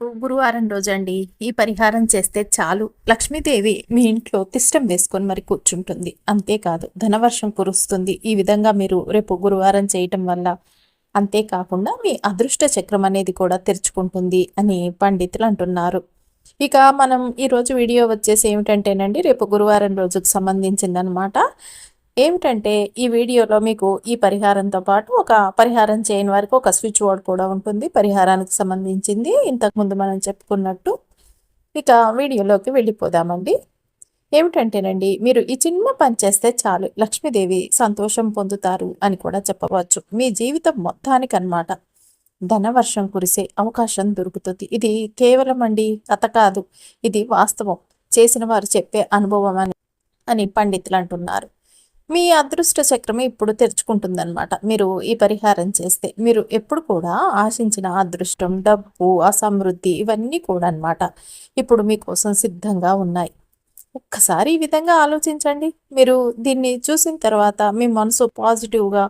గురువారం రోజండి. ఈ పరిహారం చేస్తే చాలు. లక్ష్మీదేవి మీ ఇంట్లో తిష్టం వేసుకొని మరి కూర్చుంటుంది. అంతేకాదు ధనవర్షం కురుస్తుంది. ఈ విధంగా మీరు రేపు గురువారం చేయటం వల్ల అంతేకాకుండా మీ అదృష్ట చక్రం అనేది కూడా తెరుచుకుంటుంది అని పండితులు అంటున్నారు. ఇక మనం ఈరోజు వీడియో వచ్చేసి ఏమిటంటేనండి రేపు గురువారం రోజుకు సంబంధించిందనమాట. ఏమిటంటే ఈ వీడియోలో మీకు ఈ పరిహారంతో పాటు ఒక పరిహారం చేయని వారికి ఒక స్విచ్ బోర్డ్ కూడా ఉంటుంది. పరిహారానికి సంబంధించింది ఇంతకుముందు మనం చెప్పుకున్నట్టు. ఇక వీడియోలోకి వెళ్ళిపోదామండి. ఏమిటంటేనండి మీరు ఈ చిన్న పని చేస్తే చాలు. లక్ష్మీదేవి సంతోషం పొందుతారు అని కూడా చెప్పవచ్చు. మీ జీవితం మొత్తానికి అనమాట ధనవర్షం కురిసే అవకాశం దొరుకుతుంది. ఇది కేవలం అండి కథ కాదు. ఇది వాస్తవం. చేసిన వారు చెప్పే అనుభవం అని అని పండితులు అంటున్నారు. మీ అదృష్ట చక్రమే ఇప్పుడు తెరుచుకుంటుందన్నమాట. మీరు ఈ పరిహారం చేస్తే మీరు ఎప్పుడు కూడా ఆశించిన అదృష్టం డబ్బు అసమృద్ధి ఇవన్నీ కూడా అనమాట ఇప్పుడు మీకోసం సిద్ధంగా ఉన్నాయి. ఒక్కసారి ఈ విధంగా ఆలోచించండి. మీరు దీన్ని చూసిన తర్వాత మీ మనసు పాజిటివ్గా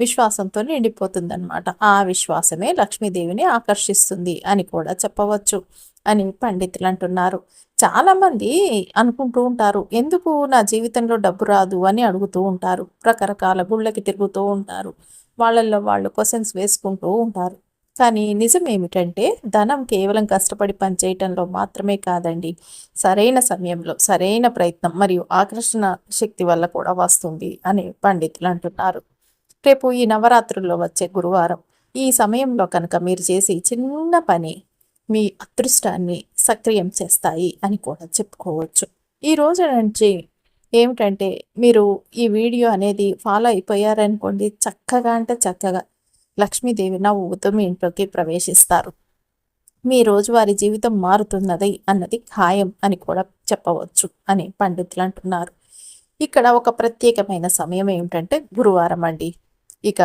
విశ్వాసంతో నిండిపోతుంది అనమాట ఆ విశ్వాసమే లక్ష్మీదేవిని ఆకర్షిస్తుంది అని కూడా చెప్పవచ్చు అని పండితులు అంటున్నారు. చాలామంది అనుకుంటూ ఉంటారు ఎందుకు నా జీవితంలో డబ్బు రాదు? అని అడుగుతూ ఉంటారు. రకరకాల గుళ్ళకి తిరుగుతూ ఉంటారు. వాళ్ళల్లో వాళ్ళు క్వశ్చన్స్ వేసుకుంటూ ఉంటారు. కానీ నిజం ఏమిటంటే ధనం కేవలం కష్టపడి పనిచేయటంలో మాత్రమే కాదండి. సరైన సమయంలో సరైన ప్రయత్నం మరియు ఆకర్షణ శక్తి వల్ల కూడా వస్తుంది అని పండితులు అంటున్నారు. రేపు ఈ నవరాత్రుల్లో వచ్చే గురువారం ఈ సమయంలో కనుక మీరు చేసి చిన్న పని మీ అదృష్టాన్ని సక్రియం చేస్తాయి అని కూడా చెప్పుకోవచ్చు. ఈ రోజు నుంచి ఏమిటంటే మీరు ఈ వీడియో అనేది ఫాలో అయిపోయారనుకోండి చక్కగా అంటే చక్కగా లక్ష్మీదేవి నవ్వుతూ మీ ఇంట్లోకి ప్రవేశిస్తారు. మీ రోజువారి జీవితం మారుతున్నది అన్నది ఖాయం అని కూడా చెప్పవచ్చు అని పండితులు అంటున్నారు. ఇక్కడ ఒక ప్రత్యేకమైన సమయం ఏమిటంటే గురువారం అండి. ఇక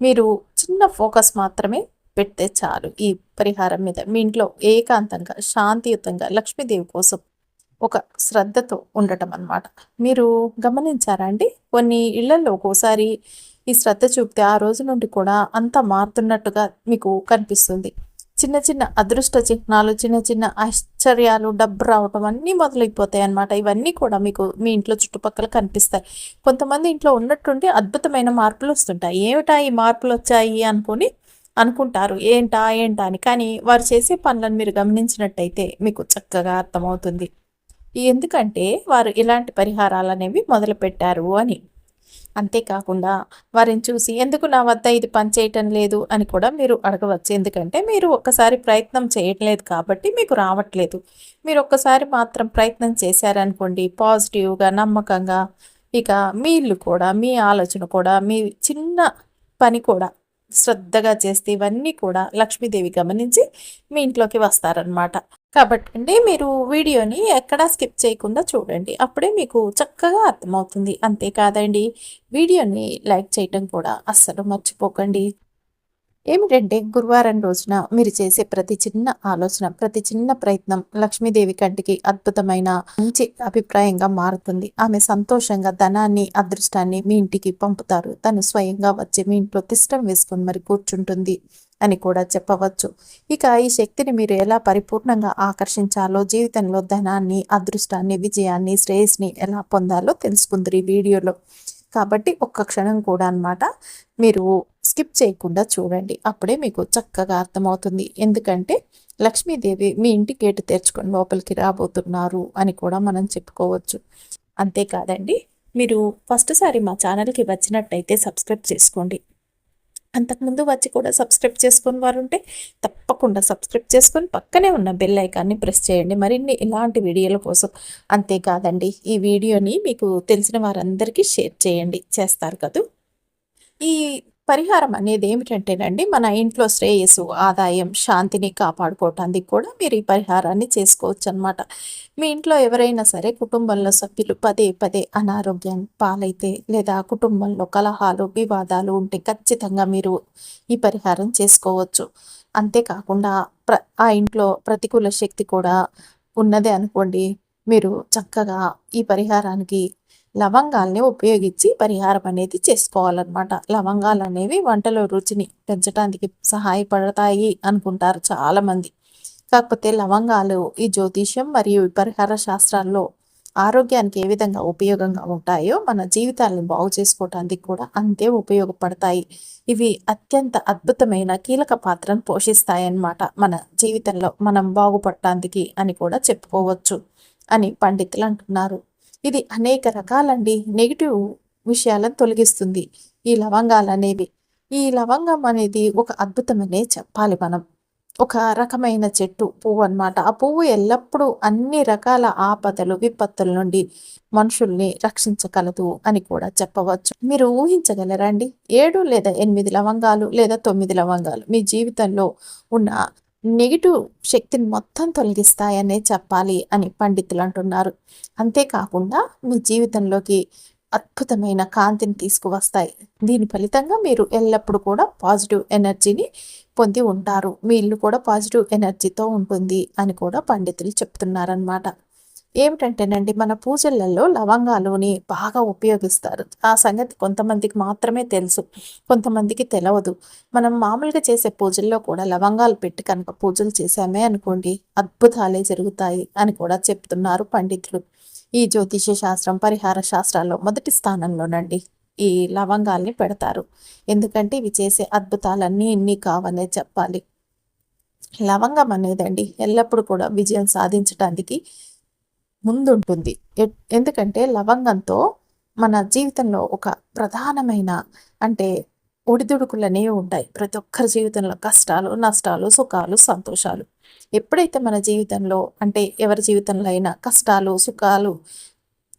మీరు చిన్న ఫోకస్ మాత్రమే పెడితే చాలు ఈ పరిహారం మీద. మీ ఇంట్లో ఏకాంతంగా శాంతియుతంగా లక్ష్మీదేవి కోసం ఒక శ్రద్ధతో ఉండటం అన్నమాట. మీరు గమనించారా అండి? కొన్ని ఇళ్ళలో ఒక్కోసారి ఈ శ్రద్ధ చూపితే ఆ రోజు నుండి కూడా అంతా మారుతున్నట్టుగా మీకు కనిపిస్తుంది. చిన్న చిన్న అదృష్ట చిహ్నాలు చిన్న చిన్న ఆశ్చర్యాలు డబ్బు రావటం అన్నీ మొదలైపోతాయి అన్నమాట. ఇవన్నీ కూడా మీకు మీ ఇంట్లో చుట్టుపక్కల కనిపిస్తాయి. కొంతమంది ఇంట్లో ఉన్నట్టుండి అద్భుతమైన మార్పులు వస్తుంటాయి. ఏమిటా ఈ మార్పులు వచ్చాయి అనుకొని అనుకుంటారు. ఏంటా ఏంటా అని. కానీ వారు చేసే పనులను మీరు గమనించినట్టయితే మీకు చక్కగా అర్థమవుతుంది. ఎందుకంటే వారు ఇలాంటి పరిహారాలు అనేవి మొదలుపెట్టారు అని. అంతేకాకుండా వారిని చూసి ఎందుకు నా వద్ద ఇది పనిచేయటం లేదు అని కూడా మీరు అడగవచ్చు. ఎందుకంటే మీరు ఒక్కసారి ప్రయత్నం చేయట్లేదు కాబట్టి మీకు రావట్లేదు. మీరు ఒక్కసారి మాత్రం ప్రయత్నం చేశారనుకోండి పాజిటివ్గా నమ్మకంగా ఇక మీ ఇల్లు కూడా మీ ఆలోచన కూడా మీ చిన్న పని కూడా శ్రద్ధగా చేస్తే ఇవన్నీ కూడా లక్ష్మీదేవి గమనించి మీ ఇంట్లోకి వస్తారనమాట కాబట్టి అండి మీరు వీడియోని ఎక్కడా స్కిప్ చేయకుండా చూడండి. అప్పుడే మీకు చక్కగా అర్థమవుతుంది. అంతేకాదండి వీడియోని లైక్ చేయటం కూడా అస్సలు మర్చిపోకండి. ఏమిటంటే గురువారం రోజున మీరు చేసే ప్రతి చిన్న ఆలోచన ప్రతి చిన్న ప్రయత్నం లక్ష్మీదేవి కంటికి అద్భుతమైన మంచి అభిప్రాయంగా మారుతుంది. ఆమె సంతోషంగా ధనాన్ని అదృష్టాన్ని మీ ఇంటికి పంపుతారు. తను స్వయంగా వచ్చి మీ ఇంట్లో తిష్టం వేసుకొని మరి కూర్చుంటుంది అని కూడా చెప్పవచ్చు. ఇక ఈ శక్తిని మీరు ఎలా పరిపూర్ణంగా ఆకర్షించాలో జీవితంలో ధనాన్ని అదృష్టాన్ని విజయాన్ని శ్రేయస్ని ఎలా పొందాలో తెలుసుకుందరు ఈ వీడియోలో. కాబట్టి ఒక్క క్షణం కూడా అనమాట మీరు స్కిప్ చేయకుండా చూడండి. అప్పుడే మీకు చక్కగా అర్థమవుతుంది. ఎందుకంటే లక్ష్మీదేవి మీ ఇంటి గేటు తెరుచుకొని లోపలికి రాబోతున్నారు అని కూడా మనం చెప్పుకోవచ్చు. అంతేకాదండి మీరు ఫస్ట్ సారి మా ఛానల్కి వచ్చినట్టయితే సబ్స్క్రైబ్ చేసుకోండి. అంతకుముందు వచ్చి కూడా సబ్స్క్రైబ్ చేసుకుని వారు ఉంటే తప్పకుండా సబ్స్క్రైబ్ చేసుకొని పక్కనే ఉన్న బెల్ ఐకాన్ని ప్రెస్ చేయండి. మరిన్ని ఇలాంటి వీడియోల కోసం అంతేకాదండి ఈ వీడియోని మీకు తెలిసిన వారందరికీ షేర్ చేయండి. చేస్తారు కదూ? ఈ పరిహారం అనేది ఏమిటంటేనండి మన ఇంట్లో శ్రేయస్సు ఆదాయం శాంతిని కాపాడుకోవటానికి కూడా మీరు ఈ పరిహారాన్ని చేసుకోవచ్చు అనమాట మీ ఇంట్లో ఎవరైనా సరే కుటుంబంలో సభ్యులు పదే పదే అనారోగ్యం పాలైతే లేదా కుటుంబంలో కలహాలు వివాదాలు ఉంటే ఖచ్చితంగా మీరు ఈ పరిహారం చేసుకోవచ్చు. అంతేకాకుండా ప్ర ఆ ఇంట్లో ప్రతికూల శక్తి కూడా ఉన్నదే అనుకోండి మీరు చక్కగా ఈ పరిహారానికి లవంగాల్ని ఉపయోగించి పరిహారం అనేది చేసుకోవాలన్నమాట. లవంగాలు అనేవి వంటలో రుచిని పెంచడానికి సహాయపడతాయి అనుకుంటారు చాలామంది. కాకపోతే లవంగాలు ఈ జ్యోతిష్యం మరియు పరిహార శాస్త్రాల్లో ఆరోగ్యానికి ఏ విధంగా ఉపయోగంగా ఉంటాయో మన జీవితాలను బాగు చేసుకోవటానికి కూడా అంతే ఉపయోగపడతాయి. ఇవి అత్యంత అద్భుతమైన కీలక పాత్రను పోషిస్తాయన్నమాట మన జీవితంలో మనం బాగుపడటానికి అని కూడా చెప్పుకోవచ్చు అని పండితులు అంటున్నారు. ఇది అనేక రకాలండి. నెగిటివ్ విషయాలను తొలగిస్తుంది. ఈ లవంగాలు అనేవి. ఈ లవంగం అనేది ఒక అద్భుతమనే చెప్పాలి మనం. ఒక రకమైన చెట్టు పువ్వు అన్నమాట. ఆ పువ్వు ఎల్లప్పుడూ అన్ని రకాల ఆపదలు విపత్తుల నుండి మనుషుల్ని రక్షించగలదు అని కూడా చెప్పవచ్చు. మీరు ఊహించగలరండి ఏడు లేదా ఎనిమిది లవంగాలు లేదా తొమ్మిది లవంగాలు మీ జీవితంలో ఉన్న నెగిటివ్ శక్తిని మొత్తం తొలగిస్తాయనే చెప్పాలి అని పండితులు అంటున్నారు. అంతేకాకుండా మీ జీవితంలోకి అద్భుతమైన కాంతిని తీసుకువస్తాయి. దీని ఫలితంగా మీరు ఎల్లప్పుడూ కూడా పాజిటివ్ ఎనర్జీని పొంది ఉంటారు. మీ ఇల్లు కూడా పాజిటివ్ ఎనర్జీతో ఉంటుంది అని కూడా పండితులు చెప్తున్నారనమాట ఏమిటంటేనండి మన పూజలలో లవంగాలుని బాగా ఉపయోగిస్తారు. ఆ సంగతి కొంతమందికి మాత్రమే తెలుసు కొంతమందికి తెలియదు మనం మామూలుగా చేసే పూజల్లో కూడా లవంగాలు పెట్టి కనుక పూజలు చేశామే అనుకోండి అద్భుతాలే జరుగుతాయి అని కూడా చెప్తున్నారు పండితులు. ఈ జ్యోతిష శాస్త్రం పరిహార శాస్త్రాల్లో మొదటి స్థానంలోనండి ఈ లవంగాల్ని పెడతారు. ఎందుకంటే ఇవి చేసే అద్భుతాలన్నీ ఇన్ని కావనే చెప్పాలి. లవంగం అనేదండి ఎల్లప్పుడూ కూడా విజయం సాధించడానికి ముందుంటుంది. ఎందుకంటే లవంగంతో మన జీవితంలో ఒక ప్రధానమైన అంటే ఒడిదుడుకులనే ఉంటాయి. ప్రతి ఒక్కరి జీవితంలో కష్టాలు నష్టాలు సుఖాలు సంతోషాలు. ఎప్పుడైతే మన జీవితంలో అంటే ఎవరి జీవితంలో అయినా కష్టాలు సుఖాలు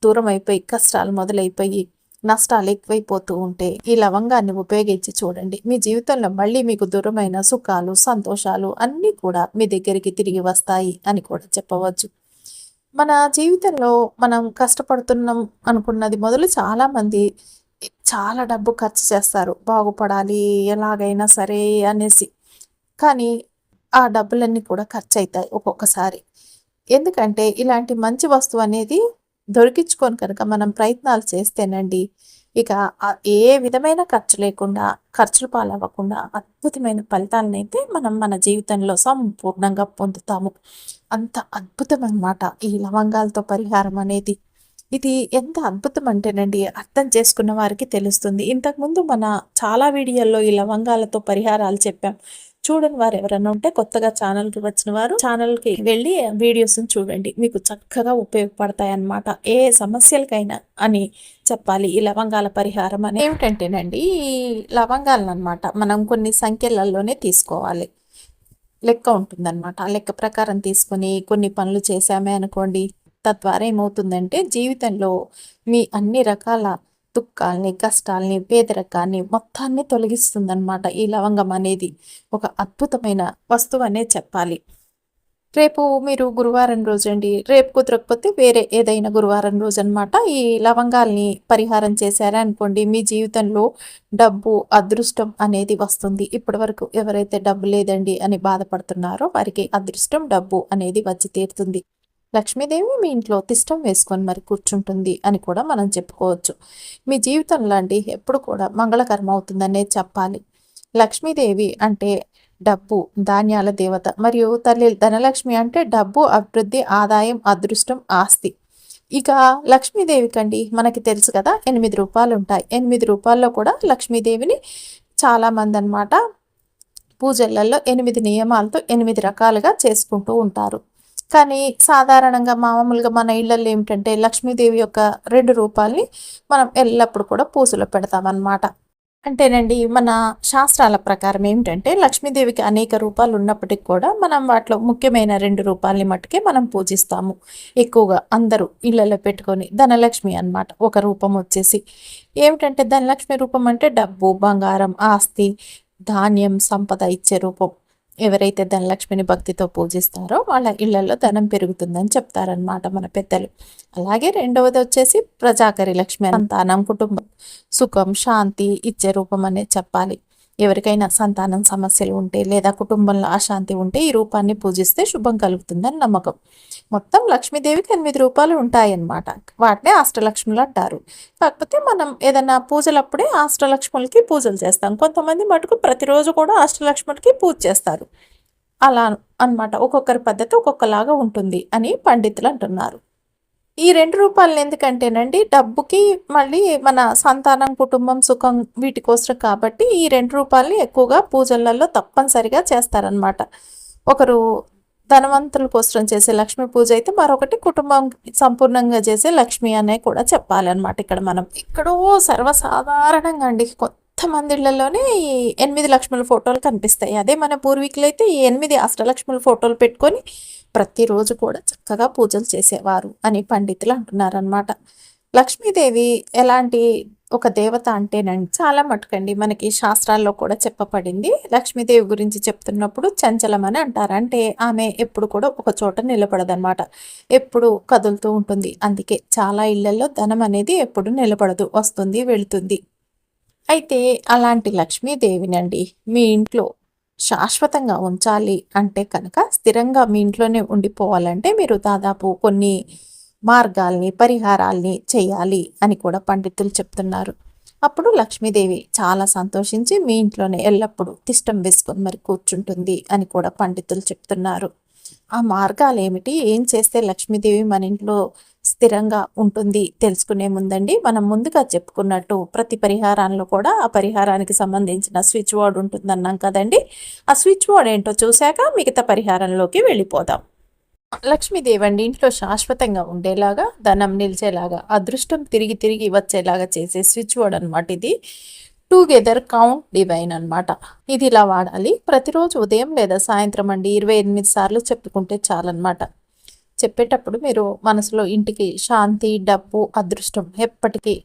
దూరం అయిపోయి కష్టాలు మొదలైపోయి నష్టాలు ఎక్కువైపోతూ ఉంటే ఈ లవంగాన్ని ఉపయోగించి చూడండి. మీ జీవితంలో మళ్ళీ మీకు దూరమైన సుఖాలు సంతోషాలు అన్నీ కూడా మీ దగ్గరికి తిరిగి వస్తాయి అని కూడా చెప్పవచ్చు. మన జీవితంలో మనం కష్టపడుతున్నాం అనుకున్నది మొదలు చాలామంది చాలా డబ్బు ఖర్చు చేస్తారు. బాగుపడాలి ఎలాగైనా సరే అనేసి. కానీ ఆ డబ్బులన్నీ కూడా ఖర్చు అవుతాయి ఒక్కొక్కసారి. ఎందుకంటే ఇలాంటి మంచి వస్తువు అనేది దొరికించుకొని కనుక మనం ప్రయత్నాలు చేస్తేనండి ఇక ఏ విధమైన ఖర్చు లేకుండా ఖర్చులు పాలవ్వకుండా అద్భుతమైన ఫలితాలను అయితే మనం మన జీవితంలో సంపూర్ణంగా పొందుతాము. అంత అద్భుతం అనమాట ఈ లవంగాలతో పరిహారం అనేది. ఇది ఎంత అద్భుతం అంటేనండి అర్థం చేసుకున్న వారికి తెలుస్తుంది. ఇంతకుముందు మన చాలా వీడియోల్లో ఈ లవంగాలతో పరిహారాలు చెప్పాం. చూడని వారు ఎవరైనా ఉంటే కొత్తగా ఛానల్కి వచ్చిన వారు ఛానల్కి వెళ్ళి వీడియోస్ని చూడండి. మీకు చక్కగా ఉపయోగపడతాయి అన్నమాట ఏ సమస్యలకైనా అని చెప్పాలి. ఈ లవంగాల పరిహారం అని ఏమిటంటేనండి ఈ లవంగాలను అనమాట మనం కొన్ని సంఖ్యలలోనే తీసుకోవాలి. లెక్క ఉంటుందన్నమాట. ఆ లెక్క ప్రకారం తీసుకొని కొన్ని పనులు చేశామే అనుకోండి. తద్వారా ఏమవుతుందంటే జీవితంలో మీ అన్ని రకాల దుఃఖాల్ని కష్టాల్ని పేదరికాన్ని మొత్తాన్ని తొలగిస్తుందన్నమాట ఈ లవంగం అనేది. ఒక అద్భుతమైన వస్తువు అనే చెప్పాలి. రేపు మీరు గురువారం రోజు అండి రేపు కుదరకపోతే వేరే ఏదైనా గురువారం రోజు అనమాట ఈ లవంగాల్ని పరిహారం చేశారా అనుకోండి మీ జీవితంలో డబ్బు అదృష్టం అనేది వస్తుంది. ఇప్పటి వరకు ఎవరైతే డబ్బు లేదండి అని బాధపడుతున్నారో వారికి అదృష్టం డబ్బు అనేది వచ్చి తీరుతుంది. లక్ష్మీదేవి మీ ఇంట్లో తిష్టం వేసుకొని మరి కూర్చుంటుంది అని కూడా మనం చెప్పుకోవచ్చు. మీ జీవితం లాంటి ఎప్పుడు కూడా మంగళకరం అవుతుందనే చెప్పాలి. లక్ష్మీదేవి అంటే డబ్బు ధాన్యాల దేవత మరియు తల్లి ధనలక్ష్మి అంటే డబ్బు అభివృద్ధి ఆదాయం అదృష్టం ఆస్తి. ఇక లక్ష్మీదేవి కండి మనకి తెలుసు కదా ఎనిమిది రూపాయలు ఉంటాయి. ఎనిమిది రూపాయల్లో కూడా లక్ష్మీదేవిని చాలామంది అనమాట పూజలలో ఎనిమిది నియమాలతో ఎనిమిది రకాలుగా చేసుకుంటూ ఉంటారు. కానీ సాధారణంగా మామూలుగా మన ఇళ్ళల్లో ఏమిటంటే లక్ష్మీదేవి యొక్క రెండు రూపాల్ని మనం ఎల్లప్పుడు కూడా పూజలో పెడతామన్నమాట. అంటేనండి మన శాస్త్రాల ప్రకారం ఏమిటంటే లక్ష్మీదేవికి అనేక రూపాలు ఉన్నప్పటికీ కూడా మనం వాటిలో ముఖ్యమైన రెండు రూపాలని మట్టుకే మనం పూజిస్తాము. ఎక్కువగా అందరూ ఇళ్ళలో పెట్టుకొని ధనలక్ష్మి అనమాట ఒక రూపం వచ్చేసి. ఏమిటంటే ధనలక్ష్మి రూపం అంటే డబ్బు బంగారం ఆస్తి ధాన్యం సంపద ఇచ్చే రూపం. ఎవరైతే ధనలక్ష్మిని భక్తితో పూజిస్తారో వాళ్ళ ఇళ్ళలో ధనం పెరుగుతుందని చెప్తారనమాట మన పెద్దలు. అలాగే రెండవది వచ్చేసి ప్రజాకరి లక్ష్మి సంతానం కుటుంబం సుఖం శాంతి ఇచ్చే రూపం అనేది చెప్పాలి. ఎవరికైనా సంతానం సమస్యలు ఉంటే లేదా కుటుంబంలో అశాంతి ఉంటే ఈ రూపాన్ని పూజిస్తే శుభం కలుగుతుందని నమ్మకం. మొత్తం లక్ష్మీదేవికి ఎనిమిది రూపాయలు ఉంటాయన్నమాట. వాటినే అష్టలక్ష్ములు అంటారు. కాకపోతే మనం ఏదైనా పూజలప్పుడే అష్టలక్ష్ములకి పూజలు చేస్తాం. కొంతమంది మటుకు ప్రతిరోజు కూడా అష్టలక్ష్ములకి పూజ చేస్తారు. అలా అన్నమాట. ఒక్కొక్కరి పద్ధతి ఒక్కొక్కలాగా ఉంటుంది అని పండితులు అంటున్నారు. ఈ రెండు రూపాయలు ఎందుకంటేనండి డబ్బుకి మళ్ళీ మన సంతానం కుటుంబం సుఖం వీటి కోసం కాబట్టి ఈ రెండు రూపాయలని ఎక్కువగా పూజలలో తప్పనిసరిగా చేస్తారనమాట ఒకరు ధనవంతుల కోసం చేసే లక్ష్మీ పూజ అయితే మరొకటి కుటుంబం సంపూర్ణంగా చేసే లక్ష్మి అనే కూడా చెప్పాలన్నమాట ఇక్కడ మనం. ఇక్కడో సర్వసాధారణంగా అండి కొంతమంది ఇళ్ళలోనే ఈ ఎనిమిది లక్ష్ముల ఫోటోలు కనిపిస్తాయి. అదే మన పూర్వీకులు అయితే ఈ ఎనిమిది అష్టలక్ష్ముల ఫోటోలు పెట్టుకొని ప్రతిరోజు కూడా చక్కగా పూజలు చేసేవారు అని పండితులు అంటున్నారనమాట లక్ష్మీదేవి ఎలాంటి ఒక దేవత అంటేనండి చాలా మటుకండి మనకి శాస్త్రాల్లో కూడా చెప్పబడింది. లక్ష్మీదేవి గురించి చెప్తున్నప్పుడు చంచలం అని అంటారు. అంటే ఆమె ఎప్పుడు కూడా ఒక చోట నిలబడదనమాట ఎప్పుడు కదులుతూ ఉంటుంది. అందుకే చాలా ఇళ్ళలో ధనం అనేది ఎప్పుడు నిలబడదు. వస్తుంది వెళుతుంది. అయితే అలాంటి లక్ష్మీదేవినండి మీ ఇంట్లో శాశ్వతంగా ఉంచాలి అంటే కనుక స్థిరంగా మీ ఇంట్లోనే ఉండిపోవాలంటే మీరు దాదాపు కొన్ని మార్గాల్ని పరిహారాల్ని చేయాలి అని కూడా పండితులు చెప్తున్నారు. అప్పుడు లక్ష్మీదేవి చాలా సంతోషించి మీ ఇంట్లోనే ఎల్లప్పుడూ తిష్టం వేసుకొని మరి కూర్చుంటుంది అని కూడా పండితులు చెప్తున్నారు. ఆ మార్గాలు ఏమిటి ఏం చేస్తే లక్ష్మీదేవి మన ఇంట్లో స్థిరంగా ఉంటుంది? తెలుసుకునే ముందండి. మనం ముందుగా చెప్పుకున్నట్టు ప్రతి పరిహారంలో కూడా ఆ పరిహారానికి సంబంధించిన స్విచ్ బోర్డ్ ఉంటుందన్నాం కదండి. ఆ స్విచ్ బోర్డ్ ఏంటో చూశాక మిగతా పరిహారంలోకి వెళ్ళిపోదాం. లక్ష్మీదేవి అండి ఇంట్లో శాశ్వతంగా ఉండేలాగా ధనం నిలిచేలాగా అదృష్టం తిరిగి తిరిగి వచ్చేలాగా చేసే స్విచ్ బోర్డ్ అనమాట ఇది. టుగెదర్ కౌంట్ డివైన్ అనమాట ఇది ఇలా వాడాలి. ప్రతిరోజు ఉదయం లేదా సాయంత్రం అండి ఇరవై ఎనిమిది సార్లు చెప్పుకుంటే చాలన్నమాట. చెప్పేటప్పుడు మీరు మనసులో ఇంటికి శాంతి డబ్బు అదృష్టం ఎప్పటికీ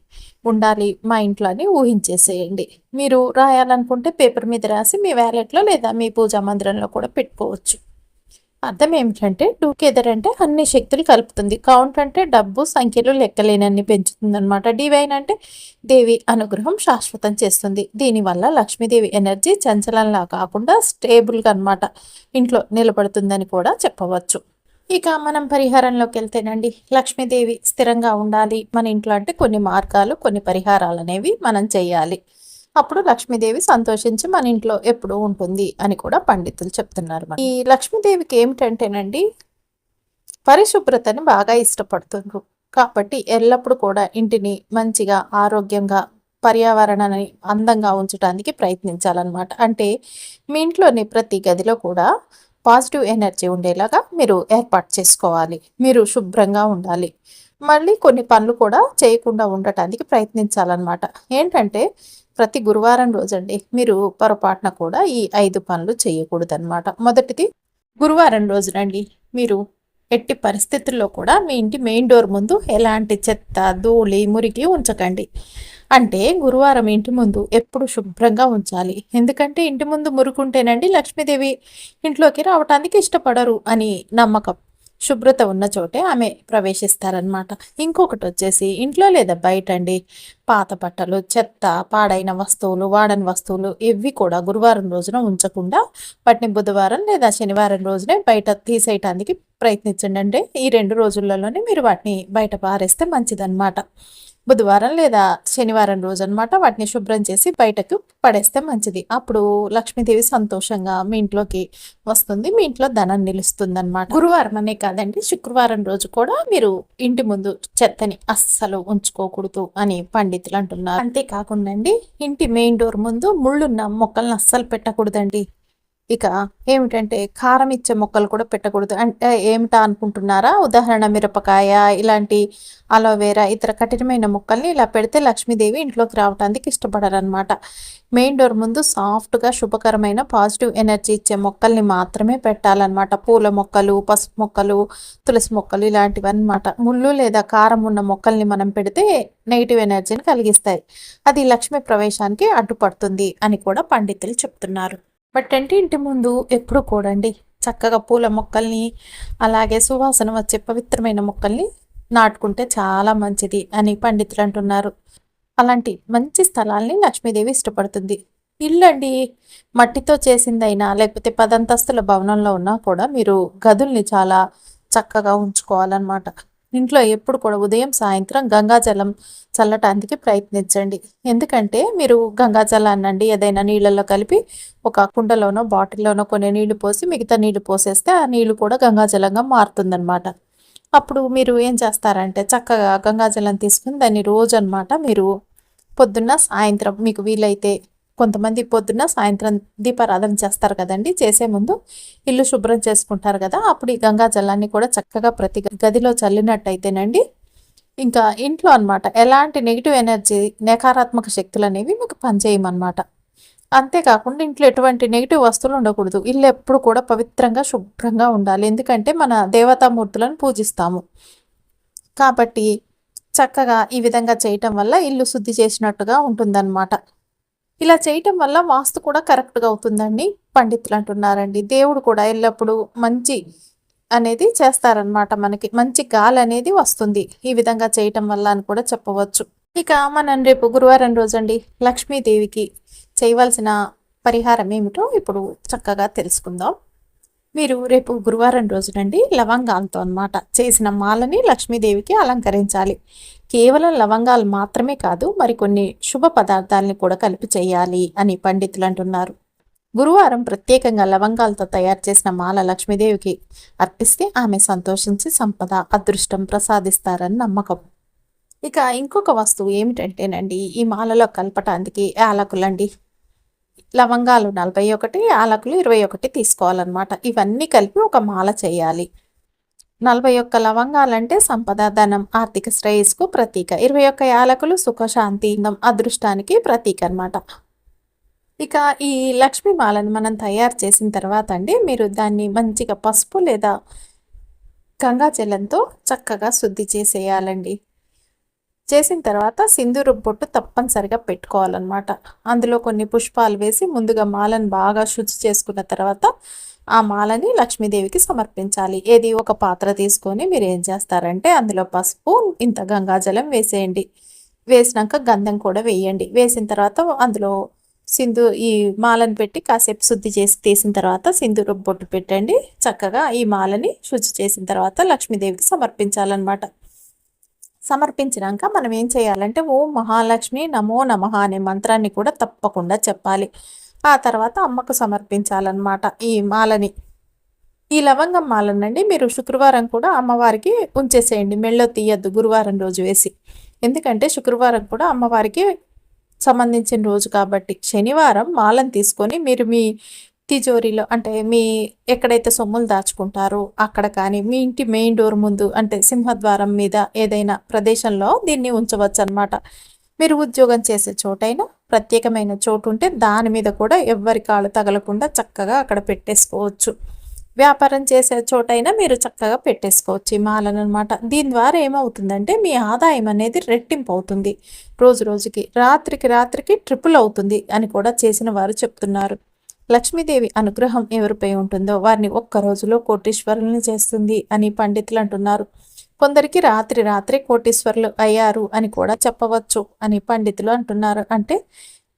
ఉండాలి మా ఇంట్లో అని ఊహించేసేయండి. మీరు రాయాలనుకుంటే పేపర్ మీద రాసి మీ వ్యాలెట్లో లేదా మీ పూజా మందిరంలో కూడా పెట్టుకోవచ్చు. అర్థం ఏమిటంటే టూగెదర్ అంటే అన్ని శక్తులు కలుపుతుంది. కౌంట్ అంటే డబ్బు సంఖ్యలు లెక్కలేనన్ని పెంచుతుంది అనమాట డివైన్ అంటే దేవి అనుగ్రహం శాశ్వతం చేస్తుంది. దీనివల్ల లక్ష్మీదేవి ఎనర్జీ చంచలంలా కాకుండా స్టేబుల్గా అనమాట ఇంట్లో నిలబడుతుందని కూడా చెప్పవచ్చు. ఇక మనం పరిహారంలోకి వెళ్తేనండి లక్ష్మీదేవి స్థిరంగా ఉండాలి. మన ఇంట్లో అంటే కొన్ని మార్గాలు కొన్ని పరిహారాలు అనేవి మనం చేయాలి. అప్పుడు లక్ష్మీదేవి సంతోషించి మన ఇంట్లో ఎప్పుడు ఉంటుంది అని కూడా పండితులు చెప్తున్నారు ఈ లక్ష్మీదేవికి ఏమిటంటేనండి పరిశుభ్రతని బాగా ఇష్టపడుతుంది కాబట్టి ఎల్లప్పుడూ కూడా ఇంటిని మంచిగా ఆరోగ్యంగా పర్యావరణాన్ని అందంగా ఉంచడానికి ప్రయత్నించాలన్నమాట. అంటే మీ ఇంట్లోని ప్రతి గదిలో కూడా పాజిటివ్ ఎనర్జీ ఉండేలాగా మీరు ఏర్పాటు చేసుకోవాలి. మీరు శుభ్రంగా ఉండాలి. మళ్ళీ కొన్ని పనులు కూడా చేయకుండా ఉండటానికి ప్రయత్నించాలన్నమాట. ఏంటంటే ప్రతి గురువారం రోజండి మీరు పొరపాటున కూడా ఈ ఐదు పనులు చేయకూడదనమాట మొదటిది గురువారం రోజునండి. మీరు ఎట్టి పరిస్థితుల్లో కూడా మీ ఇంటి మెయిన్ డోర్ ముందు ఎలాంటి చెత్త ధూళి మురికి ఉంచకండి. అంటే గురువారం ఇంటి ముందు ఎప్పుడు శుభ్రంగా ఉంచాలి. ఎందుకంటే ఇంటి ముందు మురుకుంటేనండి లక్ష్మీదేవి ఇంట్లోకి రావటానికి ఇష్టపడరు అని నమ్మకం. శుభ్రత ఉన్న చోటే ఆమె ప్రవేశిస్తారనమాట ఇంకొకటి వచ్చేసి ఇంట్లో లేదా బయట అండి పాత బట్టలు చెత్త పాడైన వస్తువులు వాడని వస్తువులు ఇవి కూడా గురువారం రోజున ఉంచకుండా వాటిని బుధవారం లేదా శనివారం రోజునే బయట తీసేయటానికి ప్రయత్నించండి అంటే ఈ రెండు రోజులలోనే మీరు వాటిని బయట పారేస్తే మంచిదన్నమాట. బుధవారం లేదా శనివారం రోజు అనమాట వాటిని శుభ్రం చేసి బయటకు పడేస్తే మంచిది. అప్పుడు లక్ష్మీదేవి సంతోషంగా మీ ఇంట్లోకి వస్తుంది. మీ ఇంట్లో ధనం నిలుస్తుంది అనమాట గురువారం అనే కాదండి శుక్రవారం రోజు కూడా మీరు ఇంటి ముందు చెత్తని అస్సలు ఉంచుకోకూడదు అని పండితులు అంటున్నారు. అంతేకాకుండా అండి ఇంటి మెయిన్ డోర్ ముందు ముళ్ళున్న మొక్కలను అస్సలు పెట్టకూడదండి. ఇక ఏమిటంటే కారం ఇచ్చే మొక్కలు కూడా పెట్టకూడదు. అంటే ఏమిటా అనుకుంటున్నారా? ఉదాహరణ మిరపకాయ ఇలాంటి అలోవేరా ఇతర కఠినమైన మొక్కల్ని ఇలా పెడితే లక్ష్మీదేవి ఇంట్లోకి రావడానికి ఇష్టపడరనమాట మెయిన్ డోర్ ముందు సాఫ్ట్గా శుభకరమైన పాజిటివ్ ఎనర్జీ ఇచ్చే మొక్కల్ని మాత్రమే పెట్టాలన్నమాట. పూల మొక్కలు పసుపు మొక్కలు తులసి మొక్కలు ఇలాంటివి అనమాట ముళ్ళు లేదా కారం ఉన్న మొక్కల్ని మనం పెడితే నెగిటివ్ ఎనర్జీని కలిగిస్తాయి. అది లక్ష్మీ ప్రవేశానికి అడ్డుపడుతుంది అని కూడా పండితులు చెప్తున్నారు. బట్ అంటే ఇంటి ముందు ఎప్పుడు కూడండి. చక్కగా పూల మొక్కల్ని అలాగే సువాసన వచ్చే పవిత్రమైన మొక్కల్ని నాటుకుంటే చాలా మంచిది అని పండితులు అంటున్నారు. అలాంటి మంచి స్థలాల్ని లక్ష్మీదేవి ఇష్టపడుతుంది. ఇల్లు అండి మట్టితో చేసిందైనా లేకపోతే పదంతస్తుల భవనంలో ఉన్నా కూడా మీరు గదుల్ని చాలా చక్కగా ఉంచుకోవాలన్నమాట. ఇంట్లో ఎప్పుడు కూడా ఉదయం సాయంత్రం గంగాజలం చల్లటానికి ప్రయత్నించండి. ఎందుకంటే మీరు గంగాజలాన్ని అండి ఏదైనా నీళ్ళల్లో కలిపి ఒక కుండలోనో బాటిల్లోనో కొన్ని నీళ్ళు పోసి మిగతా నీళ్ళు పోసేస్తే ఆ నీళ్ళు కూడా గంగాజలంగా మారుతుందన్నమాట. అప్పుడు మీరు ఏం చేస్తారంటే చక్కగా గంగాజలం తీసుకుని దాన్ని రోజు అనమాట మీరు పొద్దున్న సాయంత్రం మీకు వీలైతే కొంతమంది పొద్దున్న సాయంత్రం దీపారాధన చేస్తారు కదండి. చేసే ముందు ఇల్లు శుభ్రం చేసుకుంటారు కదా. అప్పుడు ఈ గంగా జలాన్ని కూడా చక్కగా ప్రతి గదిలో చల్లినట్టయితేనండి ఇంకా ఇంట్లో అనమాట ఎలాంటి నెగిటివ్ ఎనర్జీ నకారాత్మక శక్తులు అనేవి మీకు పనిచేయమన్నమాట. అంతేకాకుండా ఇంట్లో ఎటువంటి నెగిటివ్ వస్తువులు ఉండకూడదు. ఇల్లు ఎప్పుడు కూడా పవిత్రంగా శుభ్రంగా ఉండాలి. ఎందుకంటే మన దేవతామూర్తులను పూజిస్తాము. కాబట్టి చక్కగా ఈ విధంగా చేయటం వల్ల ఇల్లు శుద్ధి చేసినట్టుగా ఉంటుందన్నమాట. ఇలా చేయటం వల్ల వాస్తు కూడా కరెక్ట్గా అవుతుందండి. పండితులు అంటున్నారండి. దేవుడు కూడా ఎల్లప్పుడూ మంచి అనేది చేస్తారనమాట మనకి. మంచి గాలి అనేది వస్తుంది. ఈ విధంగా చేయటం వల్ల అని కూడా చెప్పవచ్చు. ఇక మనం రేపు గురువారం రోజండి లక్ష్మీదేవికి చేయవలసిన పరిహారం ఏమిటో ఇప్పుడు చక్కగా తెలుసుకుందాం. మీరు రేపు గురువారం రోజునండి లవంగాలతో అనమాట చేసిన మాలని లక్ష్మీదేవికి అలంకరించాలి. కేవలం లవంగాలు మాత్రమే కాదు మరికొన్ని శుభ పదార్థాలని కూడా కలిపి చేయాలి అని పండితులు అంటున్నారు. గురువారం ప్రత్యేకంగా లవంగాలతో తయారు చేసిన మాల లక్ష్మీదేవికి అర్పిస్తే ఆమె సంతోషించి సంపద అదృష్టం ప్రసాదిస్తారని నమ్మకం. ఇక ఇంకొక వస్తువు ఏమిటంటేనండి ఈ మాలలో కలపటానికి యాలకులండి. లవంగాలు నలభై ఒకటి యాలకులు ఇరవై ఒకటి తీసుకోవాలన్నమాట. ఇవన్నీ కలిపి ఒక మాల చేయాలి. నలభై ఒక్క లవంగాలంటే సంపద ధనం ఆర్థిక శ్రేయస్కు ప్రతీక. ఇరవై ఒక్క యాలకులు సుఖశాంతి అదృష్టానికి ప్రతీక అనమాట ఇక ఈ లక్ష్మీ మాలను మనం తయారు చేసిన తర్వాత అండి మీరు దాన్ని మంచిగా పసుపు లేదా గంగాజలంతో చక్కగా శుద్ధి చేసేయాలండి. చేసిన తర్వాత సింధూరు బొట్టు తప్పనిసరిగా పెట్టుకోవాలన్నమాట. అందులో కొన్ని పుష్పాలు వేసి ముందుగా మాలను బాగా శుద్ధి చేసుకున్న తర్వాత ఆ మాలని లక్ష్మీదేవికి సమర్పించాలి. ఏది? ఒక పాత్ర తీసుకొని మీరు ఏం చేస్తారంటే అందులో పసుపు ఇంత గంగాజలం వేసేయండి. వేసినాక గంధం కూడా వేయండి. వేసిన తర్వాత అందులో సింధు ఈ మాలను పెట్టి కాసేపు శుద్ధి చేసి తీసిన తర్వాత సింధూరు బొట్టు పెట్టండి. చక్కగా ఈ మాలని శుద్ధి చేసిన తర్వాత లక్ష్మీదేవికి సమర్పించాలన్నమాట. సమర్పించినాక మనం ఏం చేయాలంటే ఓ మహాలక్ష్మి నమో నమ అనే మంత్రాన్ని కూడా తప్పకుండా చెప్పాలి. ఆ తర్వాత అమ్మకు సమర్పించాలన్నమాట ఈ మాలని. ఈ లవంగం మాలనండి మీరు శుక్రవారం కూడా అమ్మవారికి ఉంచేసేయండి. మెళ్ళో తీయద్దు గురువారం రోజు వేసి. ఎందుకంటే శుక్రవారం కూడా అమ్మవారికి సంబంధించిన రోజు కాబట్టి. శనివారం మాలను తీసుకొని మీరు మీ తిజోరీలో అంటే మీ ఎక్కడైతే సొమ్ములు దాచుకుంటారో అక్కడ కానీ మీ ఇంటి మెయిన్ డోర్ ముందు అంటే సింహద్వారం మీద ఏదైనా ప్రదేశంలో దీన్ని ఉంచవచ్చు అనమాట మీరు ఉద్యోగం చేసే చోటైనా ప్రత్యేకమైన చోటు ఉంటే దాని మీద కూడా ఎవ్వరి కాళ్ళు తగలకుండా చక్కగా అక్కడ పెట్టేసుకోవచ్చు. వ్యాపారం చేసే చోటైనా మీరు చక్కగా పెట్టేసుకోవచ్చు ఈ మాలను అనమాట దీని ద్వారా ఏమవుతుందంటే మీ ఆదాయం అనేది రెట్టింపు అవుతుంది. రోజు రోజుకి రాత్రికి రాత్రికి ట్రిపుల్ అవుతుంది అని కూడా చేసిన వారు చెప్తున్నారు. లక్ష్మీదేవి అనుగ్రహం ఎవరిపై ఉంటుందో వారిని ఒక్క రోజులో కోటీశ్వరుల్ని చేస్తుంది అని పండితులు అంటున్నారు. కొందరికి రాత్రి రాత్రి కోటీశ్వరులు అయ్యారు అని కూడా చెప్పవచ్చు అని పండితులు అంటున్నారు. అంటే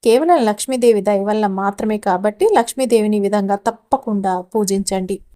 కేవలం లక్ష్మీదేవి దయ వల్ల మాత్రమే కాబట్టి లక్ష్మీదేవిని విధంగా తప్పకుండా పూజించండి.